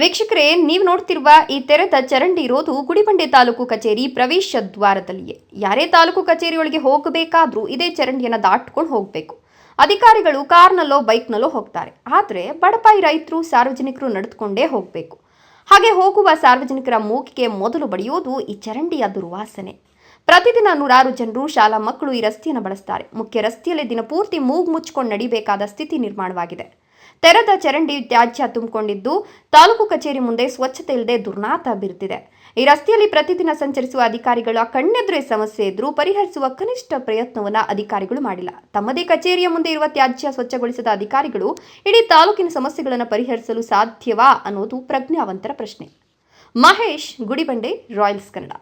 ವೀಕ್ಷಕರೇ, ನೀವು ನೋಡ್ತಿರುವ ಈ ತೆರೆದ ಚರಂಡಿ ಇರೋದು ಗುಡಿಬಂಡೆ ತಾಲೂಕು ಕಚೇರಿ ಪ್ರವೇಶ ದ್ವಾರದಲ್ಲಿಯೇ. ಯಾರೇ ತಾಲೂಕು ಕಚೇರಿಯೊಳಗೆ ಹೋಗಬೇಕಾದ್ರೂ ಇದೇ ಚರಂಡಿಯನ್ನು ದಾಟ್ಕೊಂಡು ಹೋಗಬೇಕು. ಅಧಿಕಾರಿಗಳು ಕಾರ್ನಲ್ಲೋ, ಬೈಕ್ನಲ್ಲೋ ಹೋಗ್ತಾರೆ. ಆದರೆ ಬಡಪಾಯಿ ರೈತರು, ಸಾರ್ವಜನಿಕರು ನಡೆದುಕೊಂಡೇ ಹೋಗಬೇಕು. ಹಾಗೆ ಹೋಗುವ ಸಾರ್ವಜನಿಕರ ಮೂಗಿಗೆ ಮೊದಲು ಬಡಿಯೋದು ಈ ಚರಂಡಿಯ ದುರ್ವಾಸನೆ. ಪ್ರತಿದಿನ ನೂರಾರು ಜನರು ಶಾಲಾ ಮಕ್ಕಳು ಈ ರಸ್ತೆಯನ್ನು ಬಳಸ್ತಾರೆ. ಮುಖ್ಯ ರಸ್ತೆಯಲ್ಲಿ ದಿನಪೂರ್ತಿ ಮೂಗು ಮುಚ್ಕೊಂಡು ನಡಿಬೇಕಾದ ಸ್ಥಿತಿ ನಿರ್ಮಾಣವಾಗಿದೆ. ತೆರೆದ ಚರಂಡಿ ತ್ಯಾಜ್ಯ ತುಂಬಿಕೊಂಡಿದ್ದು ತಾಲೂಕು ಕಚೇರಿ ಮುಂದೆ ಸ್ವಚ್ಛತೆ ಇಲ್ಲದೆ ದುರ್ನಾತ ಬೀರುತ್ತಿದೆ ಈ ರಸ್ತೆಯಲ್ಲಿ ಪ್ರತಿದಿನ ಸಂಚರಿಸುವ ಅಧಿಕಾರಿಗಳ ಕಣ್ಣೆದುರೇ ಸಮಸ್ಯೆ ಇದ್ರೂ ಪರಿಹರಿಸುವ ಕನಿಷ್ಠ ಪ್ರಯತ್ನವನ್ನ ಅಧಿಕಾರಿಗಳು ಮಾಡಿಲ್ಲ. ತಮ್ಮದೇ ಕಚೇರಿಯ ಮುಂದೆ ಇರುವ ತ್ಯಾಜ್ಯ ಸ್ವಚ್ಛಗೊಳಿಸಿದ ಅಧಿಕಾರಿಗಳು ಇಡೀ ತಾಲೂಕಿನ ಸಮಸ್ಯೆಗಳನ್ನು ಪರಿಹರಿಸಲು ಸಾಧ್ಯವಾ ಅನ್ನೋದು ಪ್ರಜ್ಞಾವಂತರ ಪ್ರಶ್ನೆ. ಮಹೇಶ್ ಗುಡಿಬಂಡೆ, ರಾಯಲ್ಸ್ ಕನ್ನಡ.